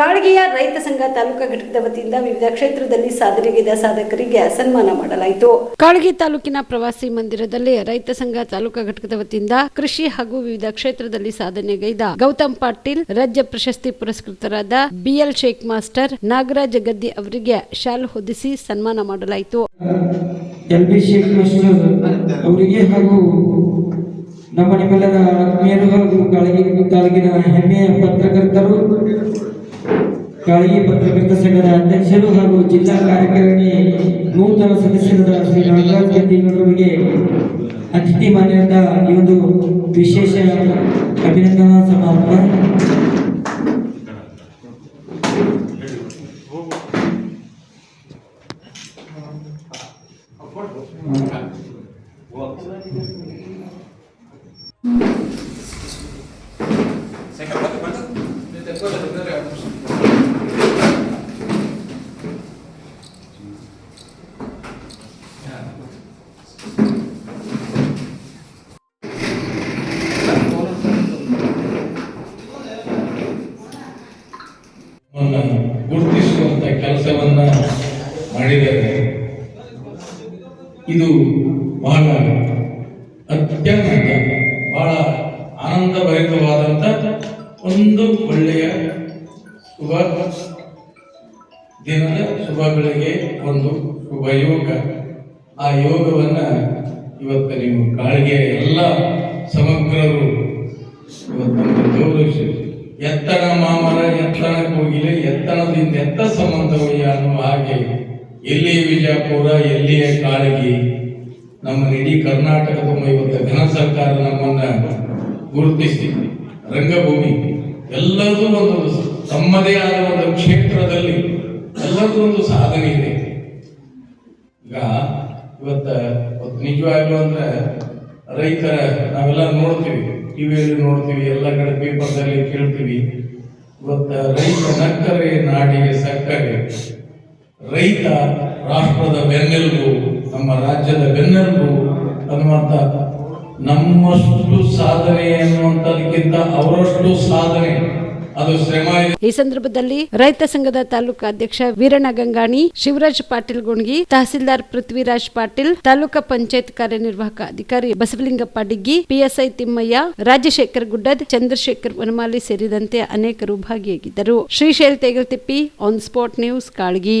ಕಾಳಗಿಯ ರೈತ ಸಂಘ ತಾಲೂಕಾ ಘಟಕದ ವತಿಯಿಂದ ವಿವಿಧ ಕ್ಷೇತ್ರದಲ್ಲಿ ಸಾಧನೆಗಿದ ಸಾಧಕರಿಗೆ ಸನ್ಮಾನ ಮಾಡಲಾಯಿತು. ಕಾಳಗಿ ತಾಲೂಕಿನ ಪ್ರವಾಸಿ ಮಂದಿರದಲ್ಲಿ ರೈತ ಸಂಘ ತಾಲೂಕಾ ಘಟಕದ ವತಿಯಿಂದ ಕೃಷಿ ಹಾಗೂ ವಿವಿಧ ಕ್ಷೇತ್ರದಲ್ಲಿ ಸಾಧನೆಗೈದ ಗೌತಮ್ ಪಾಟೀಲ್ ರಾಜ್ಯ ಪ್ರಶಸ್ತಿ ಪುರಸ್ಕೃತರಾದ ಬಿಎಲ್ ಶೇಖ್ ಮಾಸ್ಟರ್ ನಾಗರಾಜ ಗದ್ದಿ ಅವರಿಗೆ ಶಾಲ್ ಹೊದಿಸಿ ಸನ್ಮಾನ ಮಾಡಲಾಯಿತು. ಎಲ್ ಶೇಖ್ ಮಾಸ್ಟರ್ ಅವರಿಗೆ ಹಾಗೂ ನಮ್ಮ ನಿಮ್ಮೆಲ್ಲರ ಆತ್ಮೀಯರು ಹಾಗೂ ಕಾಳಗಿ ತಾಲೂಕಿನ ಹೆಮ್ಮೆಯ ಪತ್ರಕರ್ತರು ಕಾಳಗಿ ಪತ್ರಕರ್ತ ಸಂಘದ ಅಧ್ಯಕ್ಷರು ಹಾಗೂ ಜಿಲ್ಲಾ ಕಾರ್ಯಕಾರಿಣಿ ನೂತನ ಸದಸ್ಯರಾದ ಶ್ರೀ ನಾಗರಾಜ್ ಗದ್ದಿಗೌಡರಿಗೆ ಅತಿಥಿ ಮಾನ್ಯದ ಈ ಒಂದು ವಿಶೇಷ ಅಭಿನಂದನಾ ಸಮಾರಂಭ. ಅವನ್ನ ಇದು ಬಹಳ ಅತ್ಯಂತ ಬಹಳ ಆನಂದಭರಿತವಾದಂತ ಒಂದು ಒಳ್ಳೆಯ ಶುಭ ದಿನದ ಶುಭಗಳಿಗೆ ಒಂದು ಶುಭ ಯೋಗ. ಆ ಯೋಗವನ್ನು ಇವತ್ತು ನೀವು ಕಾಳಿಗೆ ಎಲ್ಲ ಸಮಗ್ರರು ಇವತ್ತು ಗೌರವಿಸಿ. ಎತ್ತನ ಮಾಮರ ಎತ್ತನ ಕೋಗಿಲೆ, ಎತ್ತನದಿಂದ ಎತ್ತ ಸಂಬಂಧವಯ್ಯ ಅನ್ನುವ ಹಾಗೆ ಎಲ್ಲಿಯ ವಿಜಯಪುರ, ಎಲ್ಲಿಯ ಕಾಳಗಿ, ನಮ್ಮ ಇಡೀ ಕರ್ನಾಟಕದ ಇವತ್ತು ಘನ ಸರ್ಕಾರ ನಮ್ಮನ್ನ ಗುರುತಿಸಿ ರಂಗಭೂಮಿ ಎಲ್ಲದೂ ಒಂದು ತಮ್ಮದೇ ಆದ ಒಂದು ಕ್ಷೇತ್ರದಲ್ಲಿ ಎಲ್ಲದೂ ಒಂದು ಸಾಧನೆ ಇದೆ. ಈಗ ಇವತ್ತ ಇವತ್ತು ನಿಜವಾಗ್ಲೂ ಅಂದ್ರೆ ರೈತರ ನಾವೆಲ್ಲ ನೋಡ್ತೀವಿ ಟಿವಿಯಲ್ಲಿ ನೋಡ್ತೀವಿ, ಎಲ್ಲ ಕಡೆ ಪೇಪರ್ದಲ್ಲಿ ಕೇಳ್ತೀವಿ. ಇವತ್ತ ರೈತ ನಕ್ಕರೆ ನಾಡಿಗೆ ಸಕ್ಕರೆ ರೈತ ರಾಷ್ಟ್ರದ ಬೆನ್ನೆಲುಬು, ನಮ್ಮ ರಾಜ್ಯದ ಬೆನ್ನೆಲುಬು ಅನ್ನುವಂತ ನಮ್ಮಷ್ಟು ಸಾಧನೆ ಅನ್ನುವಂಥದಕ್ಕಿಂತ ಅವರಷ್ಟು ಸಾಧನೆ. ಈ ಸಂದರ್ಭದಲ್ಲಿ ರೈತ ಸಂಘದ ತಾಲೂಕಾ ಅಧ್ಯಕ್ಷ ವೀರಣ್ಣ ಗಂಗಾಣಿ, ಶಿವರಾಜ್ ಪಾಟೀಲ್ ಗುಣಗಿ, ತಹಸೀಲ್ದಾರ್ ಪೃಥ್ವಿರಾಜ್ ಪಾಟೀಲ್, ತಾಲೂಕಾ ಪಂಚಾಯತ್ ಕಾರ್ಯನಿರ್ವಾಹಕ ಅಧಿಕಾರಿ ಬಸವಲಿಂಗಪ್ಪ ಡಿಗ್ಗಿ, ಪಿಎಸ್ಐ ತಿಮ್ಮಯ್ಯ, ರಾಜಶೇಖರ್ ಗುಡ್ಡದ್, ಚಂದ್ರಶೇಖರ್ ವನಮಾಲಿ ಸೇರಿದಂತೆ ಅನೇಕರು ಭಾಗಿಯಾಗಿದ್ದರು. Shrishail Tegaltippi on spot news Kalagi.